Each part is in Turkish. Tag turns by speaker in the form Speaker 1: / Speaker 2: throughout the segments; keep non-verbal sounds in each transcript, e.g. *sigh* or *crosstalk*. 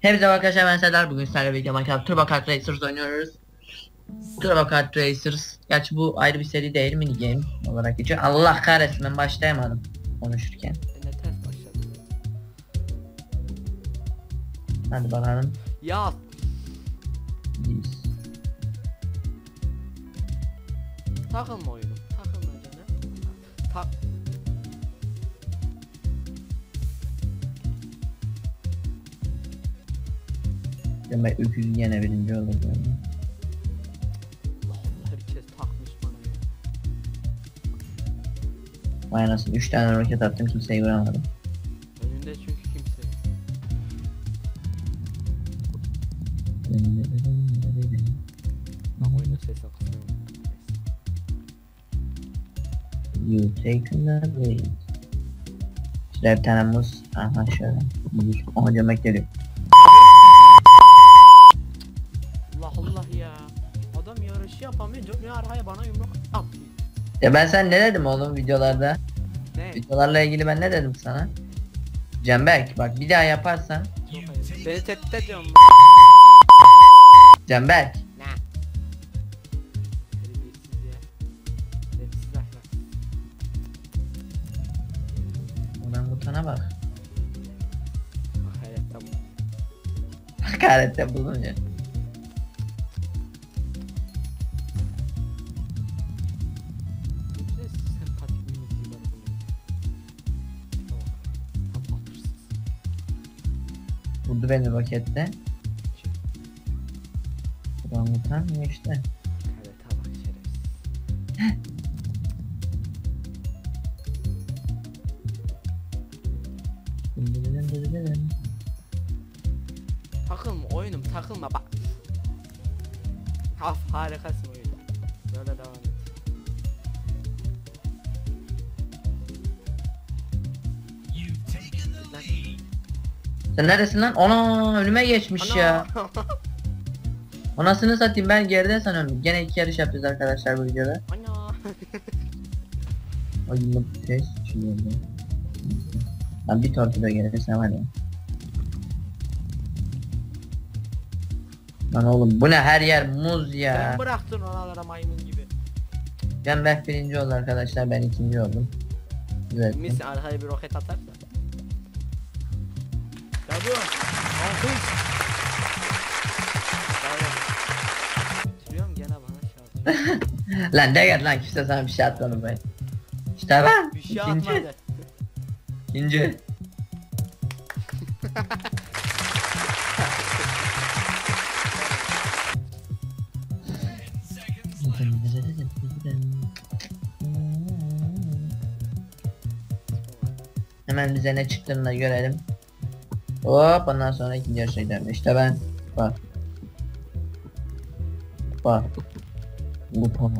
Speaker 1: Hepinize arkadaşlar ben Serdar bugün sizlerle birlikte Minecraft Turbo Kart Racers oynuyoruz Turbo Kart Racers Gerçi bu ayrı bir seri değil mini game olarak geçiyor Allah kahretsin ben başlayamadım konuşurken. Hadi bakalım
Speaker 2: Ya
Speaker 1: Biz.
Speaker 2: takılma oyunum. Takılma canım. Tak.
Speaker 1: Demek öküz yine birinci
Speaker 2: Allah herkes takmış bana ya.
Speaker 1: Vay anasını 3 tane roket attım kimseyi vuramadım.
Speaker 2: Önünde çünkü kimse yok. Bak oyunun sesini kısıyorum.
Speaker 1: You take the lead Şuraya bir tane muz. Aha şöyle. Aha yemek geliyor
Speaker 2: yapamıyor. Dönüyor arkaya bana yumruk atıyor.
Speaker 1: Ya ben sen ne dedim oğlum videolarda
Speaker 2: Ne?
Speaker 1: Videolarla ilgili ben ne dedim sana? Cemberk bak bir daha yaparsan.
Speaker 2: Beni tehdit ediyorsun lan.
Speaker 1: Cemberk
Speaker 2: Ne? Terbiyesiz ya. Terbiyesiz ahlak.
Speaker 1: Ulan butona bak
Speaker 2: Hayatta bu.
Speaker 1: Hakarette bulunca Vurdu beni rokette buton mu işte
Speaker 2: Evet ha bak şerefsiz. Takılma oyunum takılma bak. Haf harikasın oyun. Böyle devam
Speaker 1: Sen neresin lan? Ana önüme geçmiş ya
Speaker 2: Ana.
Speaker 1: Anasını satayım ben geride sanıyorum Gene iki yarış yapacağız arkadaşlar bu videoda
Speaker 2: Ana. *laughs*
Speaker 1: Ay bu test çiziyordu Lan bir torpido gelirse var ya Lan oğlum bu ne her yer muz ya
Speaker 2: Sen bıraktın oralara maymun gibi.
Speaker 1: Cemberk birinci oldu arkadaşlar ben ikinci oldum Evet
Speaker 2: Mis arkaya bir roket atarsa. Tabii. Alkış. Bitiriyorum gene bana şarkı. *laughs*
Speaker 1: Lan de gel lan kimse sana bir şey atmadı be. İşte ben.
Speaker 2: Bir şey
Speaker 1: ikinci.
Speaker 2: atmadı.
Speaker 1: İkinci. Hemen bize ne çıktığını da görelim. Hop ondan sonra ikinci yarışa gidelim. İşte ben. Bak. Bak. Hoppa.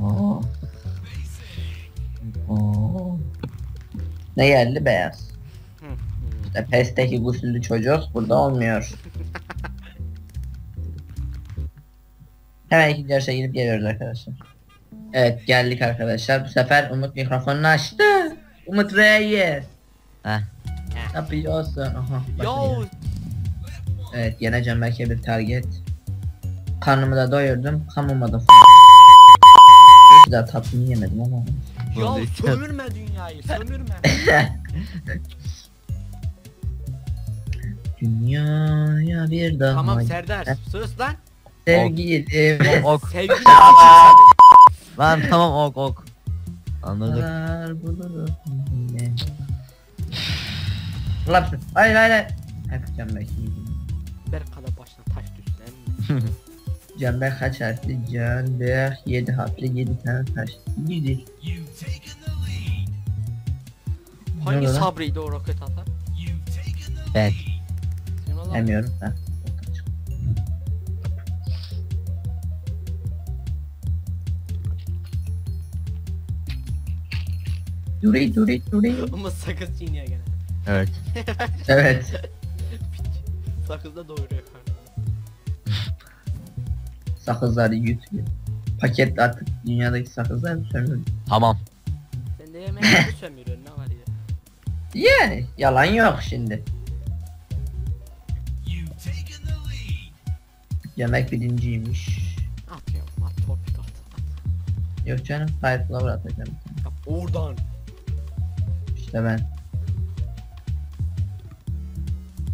Speaker 1: Ne geldi beyaz. İşte PES'teki gusüllü çocuk burada olmuyor. *laughs* Hemen ikinci yarışa gidip geliyoruz arkadaşlar. Evet geldik arkadaşlar. Bu sefer Umut mikrofonunu açtı. Umut Reyes.
Speaker 3: Heh.
Speaker 1: Yapıyorsun? Aha.
Speaker 2: Yo.
Speaker 1: Evet yine Cembek'e bir target. Karnımı da doyurdum. Kamumu da f***. Güzel tatlını yemedim ama.
Speaker 2: Ya
Speaker 3: Vallahi-
Speaker 2: sömürme dünyayı sömürme. *laughs*
Speaker 1: Dünyaya bir daha
Speaker 2: tamam Serdar sus lan.
Speaker 1: sevgilim.
Speaker 3: ok.
Speaker 2: Sevgili için
Speaker 3: Lan tamam ok ok. Anladık.
Speaker 1: Ulan hayır hayır hayır. Hep Cembek
Speaker 2: Berkala başına taş düşsen. *laughs*
Speaker 1: Cembek kaç harfli? Cembek 7 harfli 7 tane taş. Güzel.
Speaker 2: Hangi
Speaker 1: lan?
Speaker 2: sabrıydı o roket atar?
Speaker 3: Ben.
Speaker 1: Demiyorum da. Duri duri duri.
Speaker 2: Ama sakız çiğniyor gene.
Speaker 3: Evet. *laughs*
Speaker 1: Evet.
Speaker 2: Sakız da doyuruyor karnını. *laughs*
Speaker 1: Sakızları yutuyor. Paket artık dünyadaki sakızlar sömürür.
Speaker 3: Tamam.
Speaker 2: Sen de yemeğini sömürüyorsun ne var ya.
Speaker 1: Yani yalan yok şimdi. Yemek birinciymiş.
Speaker 2: At ya at at.
Speaker 1: Yok canım Fire Flower atacağım.
Speaker 2: Oradan.
Speaker 1: İşte ben.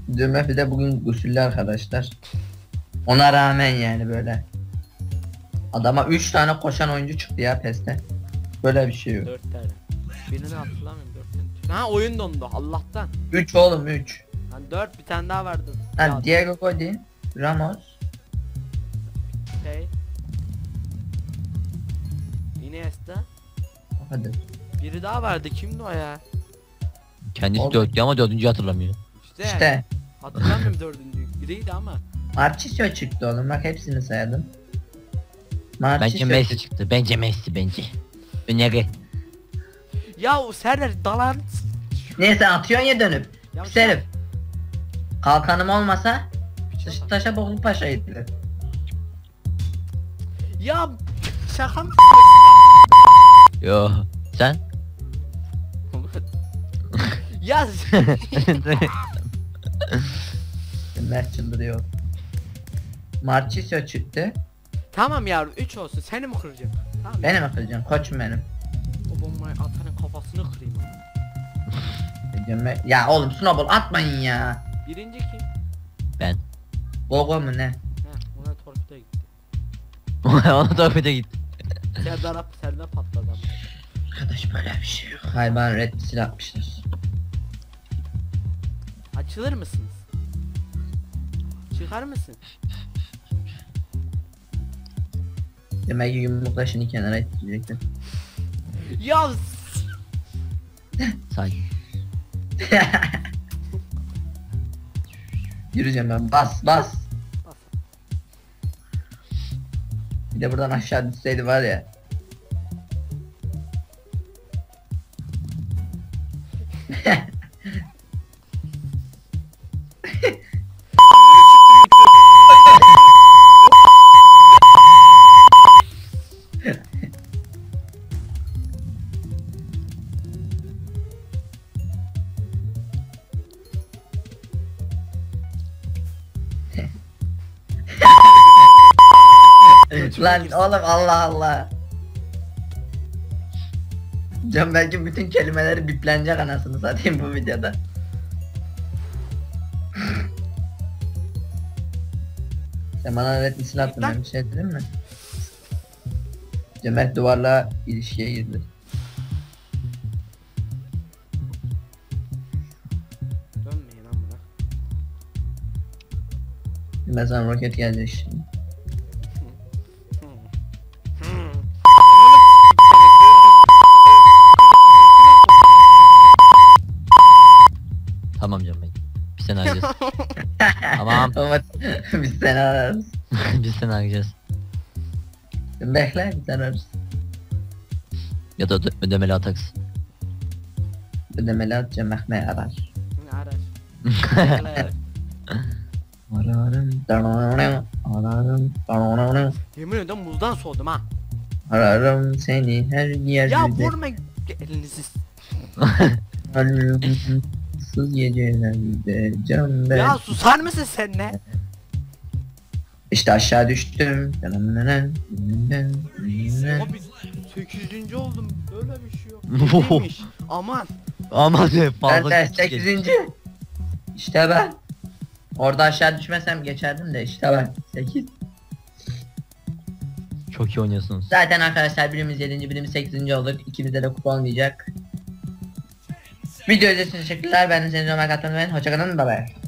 Speaker 1: Bir de bugün gusüllü arkadaşlar. Ona rağmen yani böyle. Adama 3 tane koşan oyuncu çıktı ya PES'te. Böyle bir şey yok.
Speaker 2: Dört tane. Birini hatırlamıyorum dört tane. Ha oyun dondu Allah'tan.
Speaker 1: 3 oğlum 3.
Speaker 2: Hani dört bir tane daha vardı.
Speaker 1: Lan
Speaker 2: Ya,
Speaker 1: Diego Godin, Ramos,
Speaker 2: Şey. Iniesta.
Speaker 1: hadi.
Speaker 2: Biri daha vardı kimdi o ya?
Speaker 3: Kendisi
Speaker 1: Oldu.
Speaker 3: dörtlü ama dördüncü hatırlamıyor.
Speaker 2: İşte,
Speaker 1: İşte
Speaker 2: hatırlamıyorum *laughs* dördüncü. Biriydi ama.
Speaker 1: Marchisio çıktı oğlum bak hepsini saydım.
Speaker 3: Bence
Speaker 1: Marchisio
Speaker 3: Messi çıktı. Bence Messi bence. Öneri.
Speaker 2: Ya o Serdar dalan.
Speaker 1: Neyse atıyorsun ya dönüp.
Speaker 2: Ya
Speaker 1: Pis herif. Kalkanım olmasa dış
Speaker 2: bak.
Speaker 1: taşa boklu paşaydı.
Speaker 2: Ya şaka mı?
Speaker 3: Yo. Sen? *laughs*
Speaker 2: ya *laughs* *laughs*
Speaker 1: Mert çıldırıyor. Marchisio çıktı.
Speaker 2: tamam yavrum 3 olsun seni mi kıracağım? Tamam.
Speaker 1: Beni mi kıracaksın koçum benim.
Speaker 2: O bombayı atanın kafasını kırayım. *laughs*
Speaker 1: Ya oğlum snowball atmayın ya.
Speaker 2: Birinci kim?
Speaker 3: ben.
Speaker 1: Gogo mu ne?
Speaker 2: Heh ona torpido gitti. *laughs*
Speaker 3: Ona da öpüde git.
Speaker 2: Serdar Serdar patladı ama.
Speaker 1: Arkadaş böyle bir şey yok. Hayır bana red silah atmışlar.
Speaker 2: Açılır mısınız? Çıkar mısın?
Speaker 1: Demek ki yumrukla şimdi kenara ittirecektim.
Speaker 2: Ya s-
Speaker 3: Sakin. *laughs*
Speaker 1: Yürüyeceğim ben bas bas.
Speaker 2: Bas.
Speaker 1: Bir de buradan aşağı düşseydi var ya. *laughs* Lan oğlum Allah Allah. Can belki bütün kelimeleri biplenecek anasını satayım bu videoda. Sen bana öğretmişsin attın ben bir şey dedim mi? Cemal duvarla ilişkiye girdi. Mesela roket gelecek şimdi.
Speaker 3: Tamam canım ben. Biz seni arayacağız. *laughs* Tamam.
Speaker 1: Ama *laughs* biz seni ararız. *laughs*
Speaker 3: Biz seni arayacağız.
Speaker 1: Bekle biz ararız.
Speaker 3: Ya da öde- ödemeli ataksın.
Speaker 1: Ödemeli atacağım Mehmet arar.
Speaker 2: Bekle.
Speaker 1: Ararım, dararım, ararım.
Speaker 2: Yemin ediyorum buzdan soğudum ha.
Speaker 1: Ararım seni her yerde.
Speaker 2: Ya vurma elinizi.
Speaker 1: Sız gecelerde can ben.
Speaker 2: Ya susar mısın sen ne?
Speaker 1: İşte aşağı düştüm.
Speaker 2: Abi 8. oldum. Böyle bir şey yok. Aman.
Speaker 3: Aman ne
Speaker 1: Ben
Speaker 3: fazla
Speaker 1: de
Speaker 3: küçük geç-
Speaker 1: 8. İşte ben. Orada aşağı düşmesem geçerdim de işte ben 8.
Speaker 3: Çok iyi oynuyorsunuz.
Speaker 1: Zaten arkadaşlar birimiz 7. birimiz 8. olduk. İkimizde de kupa olmayacak. Video izlediğiniz için teşekkürler. Ben de senin Ömer Katmanı ben. Hoşçakalın. Bye bye.